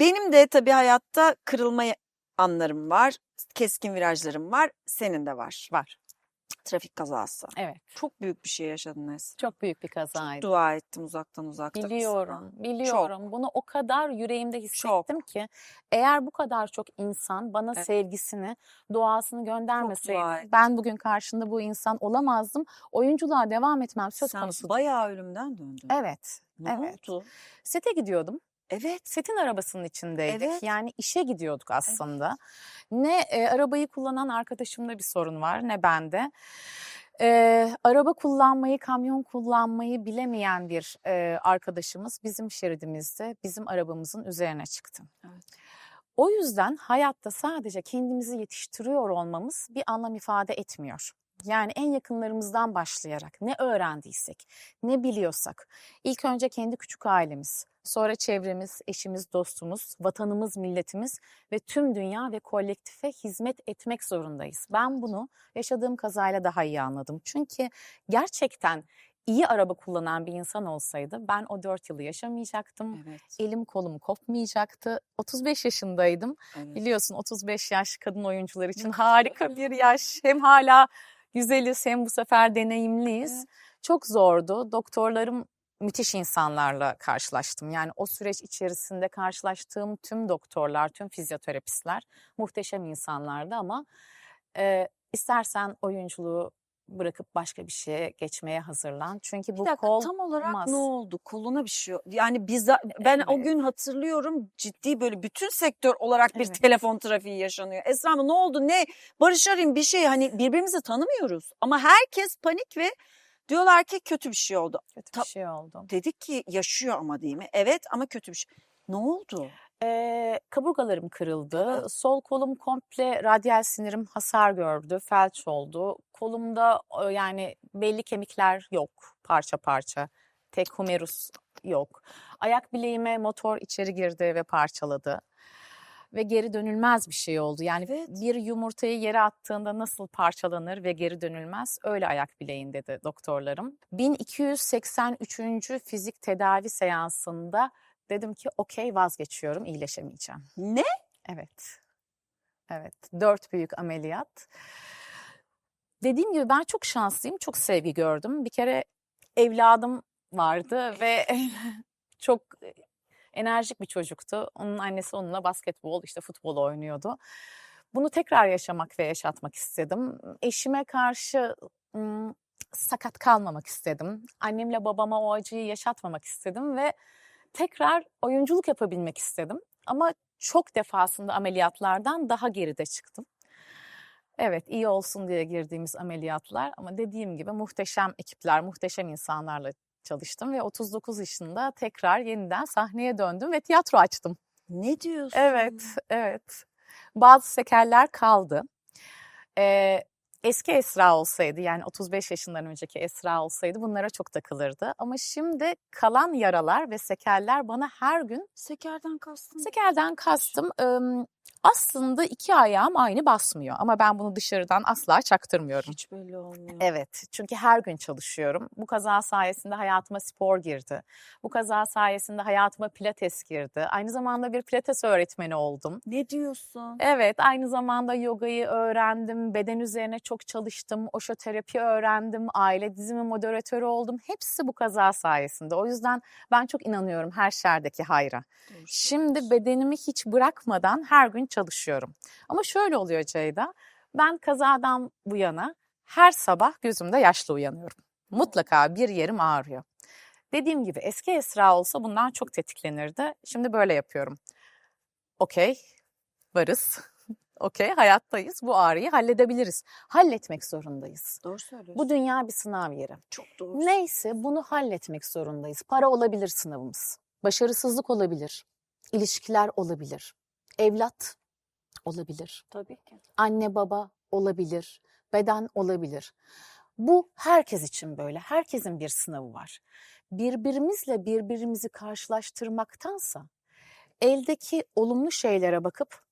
benim de tabii hayatta kırılma anlarım var. Keskin virajlarım var. Senin de var. Var. Trafik kazası. Evet. Çok büyük bir şey yaşadın Nes. Çok büyük bir kazaydı. Dua ettim uzaktan uzaktan. Biliyorum, biliyorum. Bunu o kadar yüreğimde Çok. hissettim ki eğer bu kadar çok insan bana Evet. sevgisini, duasını göndermeseydi ben bugün karşında bu insan olamazdım. Oyunculuğa devam etmem söz Sen konusu. bayağı ölümden döndün. Evet. Ne evet. oldu? Sete gidiyordum. Evet. Setin arabasının içindeydik. Evet. Yani işe gidiyorduk aslında. Ne e, arabayı kullanan arkadaşımda bir sorun var ne bende. E, araba kullanmayı, kamyon kullanmayı bilemeyen bir e, arkadaşımız bizim şeridimizde bizim arabamızın üzerine çıktı. Evet. O yüzden hayatta sadece kendimizi yetiştiriyor olmamız bir anlam ifade etmiyor. Yani en yakınlarımızdan başlayarak ne öğrendiysek, ne biliyorsak, ilk önce kendi küçük ailemiz, sonra çevremiz, eşimiz, dostumuz, vatanımız, milletimiz ve tüm dünya ve kolektife hizmet etmek zorundayız. Ben bunu yaşadığım kazayla daha iyi anladım. Çünkü gerçekten iyi araba kullanan bir insan olsaydı ben o 4 yılı yaşamayacaktım. Evet. Elim kolum kopmayacaktı. 35 yaşındaydım. evet. Biliyorsun 35 yaş kadın oyuncular için harika bir yaş. Hem hala güzeliz hem bu sefer deneyimliyiz. Evet. Çok zordu. Doktorlarım müthiş insanlarla karşılaştım. Yani o süreç içerisinde karşılaştığım tüm doktorlar, tüm fizyoterapistler muhteşem insanlardı ama e, istersen oyunculuğu bırakıp başka bir şeye geçmeye hazırlan. Çünkü Bir bu dakika kol tam olarak olmaz. ne oldu? Koluna bir şey Yani biz ben o Evet. gün hatırlıyorum ciddi böyle bütün sektör olarak bir Evet. telefon trafiği yaşanıyor. Esra Hanım ne oldu? Ne? Barış arayayım bir şey hani birbirimizi tanımıyoruz ama herkes panik ve diyorlar ki kötü bir şey oldu. kötü Ta- bir şey oldu. Dedik ki yaşıyor ama değil mi? Evet ama kötü bir şey. Ne oldu? Ee, kaburgalarım kırıldı. Sol kolum komple radyal sinirim hasar gördü, felç oldu. Kolumda e, yani belli kemikler yok parça parça. Tek humerus yok. Ayak bileğime motor içeri girdi ve parçaladı. Ve geri dönülmez bir şey oldu. Yani Evet. bir yumurtayı yere attığında nasıl parçalanır ve geri dönülmez öyle ayak bileğin dedi doktorlarım. 1283. fizik tedavi seansında dedim ki okey vazgeçiyorum iyileşemeyeceğim. Ne? Evet. Evet. Dört büyük ameliyat. Dediğim gibi ben çok şanslıyım. Çok sevgi gördüm. Bir kere evladım vardı ve çok enerjik bir çocuktu. Onun annesi onunla basketbol, işte futbol oynuyordu. Bunu tekrar yaşamak ve yaşatmak istedim. Eşime karşı sakat kalmamak istedim. Annemle babama o acıyı yaşatmamak istedim ve tekrar oyunculuk yapabilmek istedim. Ama çok defasında ameliyatlardan daha geride çıktım. Evet iyi olsun diye girdiğimiz ameliyatlar ama dediğim gibi muhteşem ekipler, muhteşem insanlarla çalıştım ve 39 yaşında tekrar yeniden sahneye döndüm ve tiyatro açtım. Ne diyorsun? Evet, evet. Bazı sekerler kaldı. Ee, eski Esra olsaydı yani 35 yaşından önceki Esra olsaydı bunlara çok takılırdı. Ama şimdi kalan yaralar ve sekerler bana her gün Sekerden kastın. Sekelden kastım ım, aslında iki ayağım aynı basmıyor ama ben bunu dışarıdan asla çaktırmıyorum. Hiç belli olmuyor. Evet çünkü her gün çalışıyorum. Bu kaza sayesinde hayatıma spor girdi. Bu kaza sayesinde hayatıma pilates girdi. Aynı zamanda bir pilates öğretmeni oldum. Ne diyorsun? Evet aynı zamanda yogayı öğrendim. Beden üzerine çok çalıştım. Oşoterapi öğrendim. Aile dizimi moderatörü oldum. Hepsi bu kaza sayesinde. O yüzden ben çok inanıyorum her şerdeki hayra. Doğru Şimdi bedenimi hiç bırakmadan her gün çalışıyorum. Ama şöyle oluyor Ceyda. Ben kazadan bu yana her sabah gözümde yaşlı uyanıyorum. Mutlaka bir yerim ağrıyor. Dediğim gibi eski Esra olsa bundan çok tetiklenirdi. Şimdi böyle yapıyorum. Okey, varız. Okey, hayattayız. Bu ağrıyı halledebiliriz. Halletmek zorundayız. Doğru söylüyorsun. Bu dünya bir sınav yeri. çok doğru. Neyse bunu halletmek zorundayız. Para olabilir sınavımız. Başarısızlık olabilir. ilişkiler olabilir. Evlat olabilir. Tabii ki. Anne baba olabilir. Beden olabilir. Bu herkes için böyle. Herkesin bir sınavı var. Birbirimizle birbirimizi karşılaştırmaktansa eldeki olumlu şeylere bakıp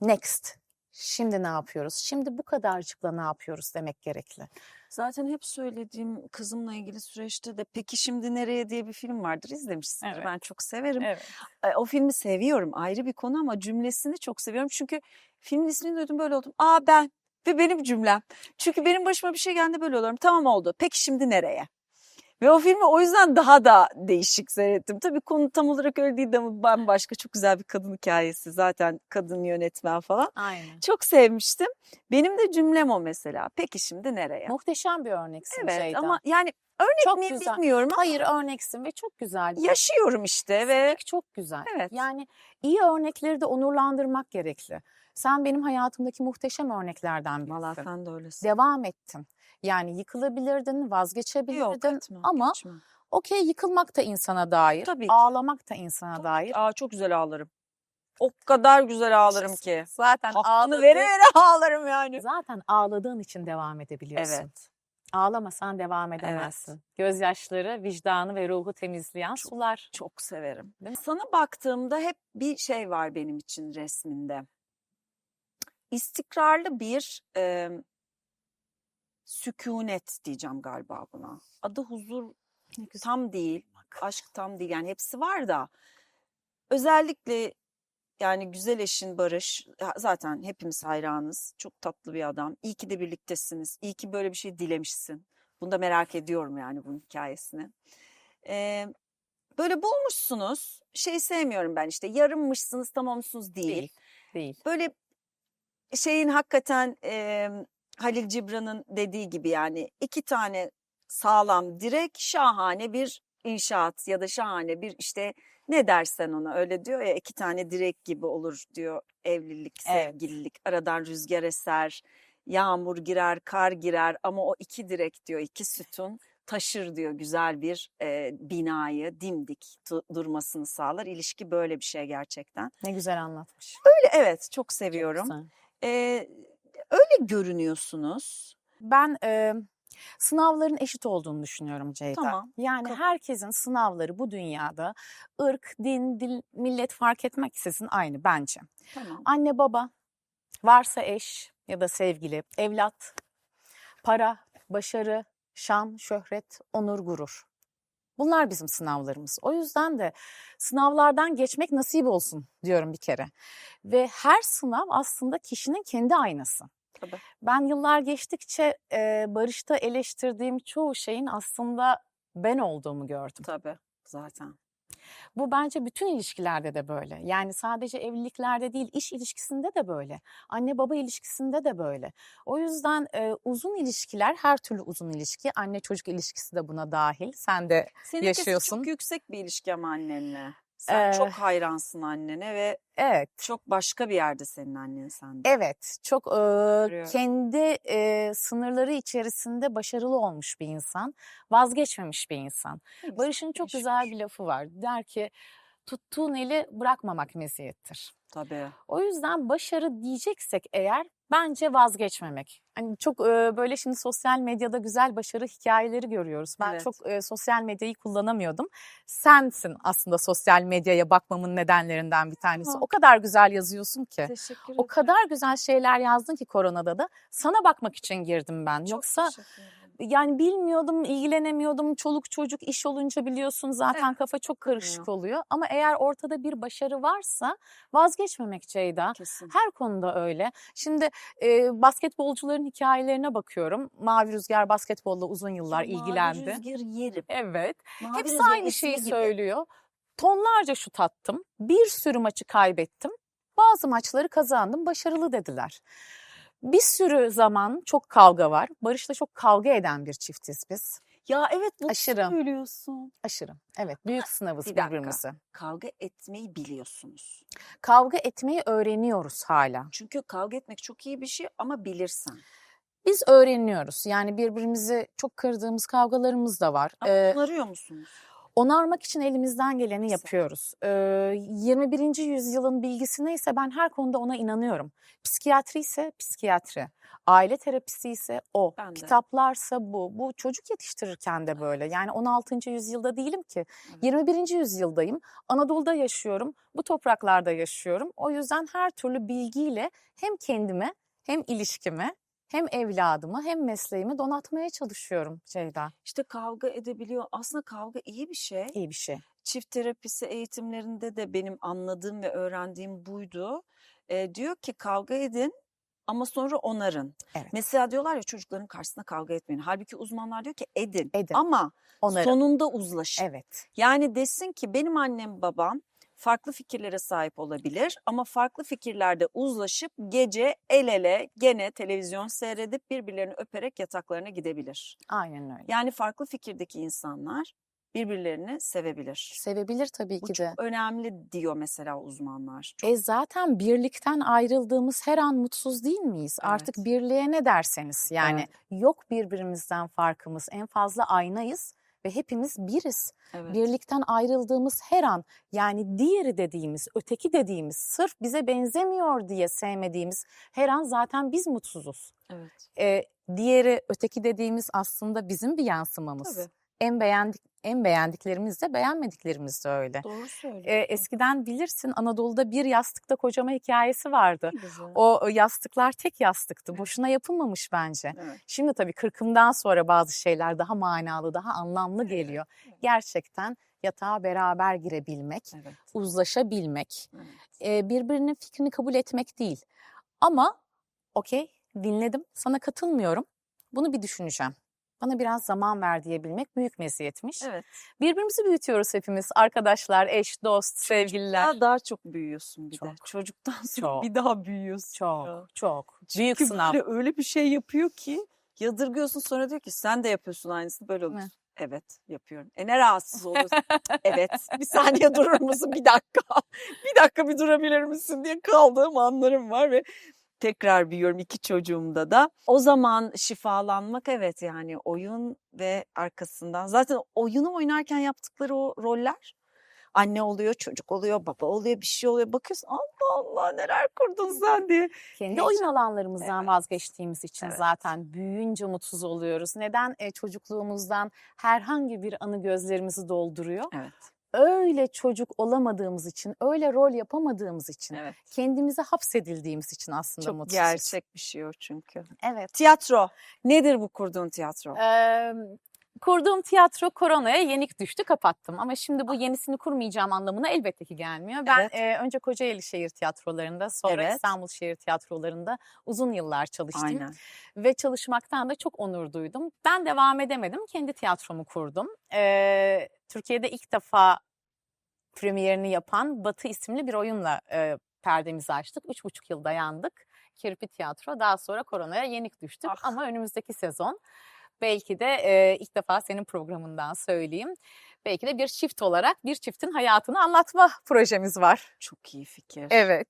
next. Şimdi ne yapıyoruz? Şimdi bu kadarcıkla ne yapıyoruz demek gerekli. Zaten hep söylediğim kızımla ilgili süreçte de Peki Şimdi Nereye diye bir film vardır. İzlemişsindir. Evet. Ben çok severim. Evet. E, O filmi seviyorum. Ayrı bir konu ama cümlesini çok seviyorum. Çünkü filmin ismini duydum böyle oldum. Aa ben ve benim cümlem. Çünkü benim başıma bir şey geldi böyle oluyorum. Tamam oldu. Peki şimdi nereye? Ve o filmi o yüzden daha da değişik seyrettim. Tabii konu tam olarak öyle değil de ama bambaşka çok güzel bir kadın hikayesi. Zaten kadın yönetmen falan. Aynen. Çok sevmiştim. Benim de cümlem o mesela. Peki şimdi nereye? Muhteşem bir örneksin Evet Ceyda. ama yani örnek Çok miyim güzel. bilmiyorum ama Hayır örneksin ve çok güzel. yaşıyorum işte ve Örnek çok güzel. Evet. Yani iyi örnekleri de onurlandırmak gerekli. Sen benim hayatımdaki muhteşem örneklerden Valla birisin. sen de öylesin. Devam ettin. Yani yıkılabilirdin, Yok vazgeçebilirdin etmem, ama geçmem. okey yıkılmak da insana dair, Tabii ki. ağlamak da insana Tabii dair. ki. Aa çok güzel ağlarım. O kadar güzel ağlarım ki. Zaten ağladığın, vere vere ağlarım yani. zaten ağladığın için devam edebiliyorsun. Evet. Ağlamasan devam edemezsin. Gözyaşları vicdanı ve ruhu temizleyen sular. Çok severim. Sana baktığımda hep bir şey var benim için resminde. İstikrarlı bir e, sükunet diyeceğim galiba buna. Adı huzur tam değil, aşk tam değil. Yani hepsi var da özellikle yani güzel eşin Barış zaten hepimiz hayranız. Çok tatlı bir adam. İyi ki de birliktesiniz. İyi ki böyle bir şey dilemişsin. Bunu da merak ediyorum yani bunun hikayesini. Ee, böyle bulmuşsunuz. Şey sevmiyorum ben işte yarımmışsınız tamamsınız değil. Değil. Değil. Böyle şeyin hakikaten e, Halil Cibran'ın dediği gibi yani iki tane sağlam direk şahane bir inşaat ya da şahane bir işte ne dersen ona öyle diyor ya iki tane direk gibi olur diyor evlilik, Evet. sevgililik. Aradan rüzgar eser, yağmur girer, kar girer ama o iki direk diyor iki sütun taşır diyor güzel bir e, binayı dimdik durmasını sağlar. İlişki böyle bir şey gerçekten. Ne güzel anlatmış. Öyle evet çok Çok seviyorum. güzel. Ee, öyle görünüyorsunuz. Ben e, sınavların eşit olduğunu düşünüyorum Ceyda. Tamam, Yani kabul. herkesin sınavları bu dünyada ırk, din, dil, millet fark etmeksizin aynı bence. Tamam. Anne baba, varsa eş ya da sevgili, evlat, para, başarı, şan, şöhret, onur, gurur. Bunlar bizim sınavlarımız. O yüzden de sınavlardan geçmek nasip olsun diyorum bir kere. Ve her sınav aslında kişinin kendi aynası. Tabii. Ben yıllar geçtikçe e, Barış'ta eleştirdiğim çoğu şeyin aslında ben olduğumu gördüm. Tabii zaten. Bu bence bütün ilişkilerde de böyle. Yani sadece evliliklerde değil, iş ilişkisinde de böyle. Anne baba ilişkisinde de böyle. O yüzden e, uzun ilişkiler, her türlü uzun ilişki, anne çocuk ilişkisi de buna dahil. Sen de Seninkisi yaşıyorsun. çok yüksek bir ilişki ama annenle. Sen Ee, çok hayransın annene ve evet. çok başka bir yerde senin annen sende. Evet, çok e, Görüyorum. kendi e, sınırları içerisinde başarılı olmuş bir insan, vazgeçmemiş bir insan. Güzel, Barış'ın çok güzel bir lafı var. Der ki, tuttuğun eli bırakmamak meziyettir. Tabii. O yüzden başarı diyeceksek eğer bence vazgeçmemek. Hani çok e, böyle şimdi sosyal medyada güzel başarı hikayeleri görüyoruz. Ben Evet. çok e, sosyal medyayı kullanamıyordum. Sensin aslında sosyal medyaya bakmamın nedenlerinden bir tanesi. Aa. O kadar güzel yazıyorsun ki. Teşekkür ederim. O kadar güzel şeyler yazdın ki koronada da. Sana bakmak için girdim ben. Çok Yoksa teşekkür ederim. Yani bilmiyordum, ilgilenemiyordum. Çoluk çocuk iş olunca biliyorsun zaten Evet, kafa çok karışık oluyor. Ama eğer ortada bir başarı varsa vazgeçmemek Ceyda. Kesin. Her konuda öyle. Şimdi e, basketbolcuların hikayelerine bakıyorum. Mavi Rüzgar basketbolla uzun yıllar Mavi ilgilendi. rüzgar yerim. Evet. Mavi Hepsi rüzgar aynı şeyi gibi. söylüyor. Tonlarca şut attım. Bir sürü maçı kaybettim. Bazı maçları kazandım. Başarılı dediler. Bir sürü zaman çok kavga var. Barış'la çok kavga eden bir çiftiz biz. Ya evet bunu Aşırı. söylüyorsun. Aşırı. Evet büyük sınavız bir dakika. birbirimize. Kavga etmeyi biliyorsunuz. Kavga etmeyi öğreniyoruz hala. Çünkü kavga etmek çok iyi bir şey ama bilirsen. Biz öğreniyoruz. Yani birbirimizi çok kırdığımız kavgalarımız da var. Ama Ee, onarıyor musunuz? Onarmak için elimizden geleni yapıyoruz. Ee, 21. yüzyılın bilgisi neyse ben her konuda ona inanıyorum. Psikiyatri ise psikiyatri. Aile terapisi ise o. Ben de. Kitaplarsa bu. Bu çocuk yetiştirirken de böyle. Yani 16. yüzyılda değilim ki. Evet. 21. yüzyıldayım. Anadolu'da yaşıyorum. Bu topraklarda yaşıyorum. O yüzden her türlü bilgiyle hem kendime hem ilişkime hem evladımı hem mesleğimi donatmaya çalışıyorum Ceyda. İşte kavga edebiliyor. Aslında kavga iyi bir şey. İyi bir şey. Çift terapisi eğitimlerinde de benim anladığım ve öğrendiğim buydu. Ee, diyor ki kavga edin ama sonra onarın. Evet. Mesela diyorlar ya çocukların karşısında kavga etmeyin. Halbuki uzmanlar diyor ki edin. Edin. Ama Onları. sonunda uzlaşın. Evet. Yani desin ki benim annem babam farklı fikirlere sahip olabilir ama farklı fikirlerde uzlaşıp gece el ele gene televizyon seyredip birbirlerini öperek yataklarına gidebilir. Aynen öyle. Yani farklı fikirdeki insanlar birbirlerini sevebilir. Sevebilir tabii Bu ki çok de. önemli diyor mesela uzmanlar. Çok E zaten birlikten ayrıldığımız her an mutsuz değil miyiz? Artık Evet. birliğe ne derseniz yani Evet. yok birbirimizden farkımız. En fazla aynayız ve hepimiz biriz. evet. Birlikten ayrıldığımız her an yani diğeri dediğimiz, öteki dediğimiz, sırf bize benzemiyor diye sevmediğimiz her an zaten biz mutsuzuz. evet. E, diğeri, öteki dediğimiz aslında bizim bir yansımamız. Tabii. En beğendik en beğendiklerimiz de beğenmediklerimiz de öyle. Doğru söylüyorsun. eskiden bilirsin Anadolu'da bir yastıkta kocama hikayesi vardı. Güzel. O yastıklar tek yastıktı. Boşuna yapılmamış bence. Evet. Şimdi tabii kırkımdan sonra bazı şeyler daha manalı, daha anlamlı geliyor. evet. Gerçekten yatağa beraber girebilmek, Evet. uzlaşabilmek, evet. birbirinin fikrini kabul etmek değil. Ama okey dinledim, sana katılmıyorum. Bunu bir düşüneceğim. Bana biraz zaman ver diyebilmek büyük meziyetmiş. Evet. Birbirimizi büyütüyoruz hepimiz. Arkadaşlar, eş, dost, sevgililer. Daha, daha çok büyüyorsun bir de. Çok. Çocuktan sonra Çok. bir daha büyüyorsun. Çok, ya. çok. Büyük Çünkü sınav. böyle öyle bir şey yapıyor ki yadırgıyorsun sonra diyor ki sen de yapıyorsun aynısını böyle oluyorsun. Evet yapıyorum. E ne rahatsız oluyorsun? evet bir saniye durur musun? Bir dakika. Bir dakika bir durabilir misin diye kaldığım anlarım var ve tekrar büyüyorum iki çocuğumda da. O zaman şifalanmak evet yani oyun ve arkasından zaten oyunu oynarken yaptıkları o roller anne oluyor, çocuk oluyor, baba oluyor, bir şey oluyor. Bakıyorsun Allah Allah neler kurdun sen diye. Kendi Heyecan. oyun alanlarımızdan Evet. vazgeçtiğimiz için Evet. zaten büyüyünce mutsuz oluyoruz. Neden e, çocukluğumuzdan herhangi bir anı gözlerimizi dolduruyor? Evet. Öyle çocuk olamadığımız için, öyle rol yapamadığımız için, Evet. kendimize hapsedildiğimiz için aslında Çok mutsuzuz. gerçek bir şey o çünkü. Evet. Tiyatro. Nedir bu kurduğun tiyatro? Ee, kurduğum tiyatro koronaya yenik düştü kapattım ama şimdi bu yenisini kurmayacağım anlamına elbette ki gelmiyor. Ben Evet. e, önce Kocaeli Şehir Tiyatrolarında sonra Evet. İstanbul Şehir Tiyatrolarında uzun yıllar çalıştım Aynen. ve çalışmaktan da çok onur duydum. Ben devam edemedim kendi tiyatromu kurdum. Ee, Türkiye'de ilk defa premierini yapan Batı isimli bir oyunla e, perdemizi açtık. Üç buçuk yıl dayandık. Kirpi Tiyatro daha sonra koronaya yenik düştük Ah. ama önümüzdeki sezon belki de e, ilk defa senin programından söyleyeyim. Belki de bir çift olarak bir çiftin hayatını anlatma projemiz var. Çok iyi fikir. Evet.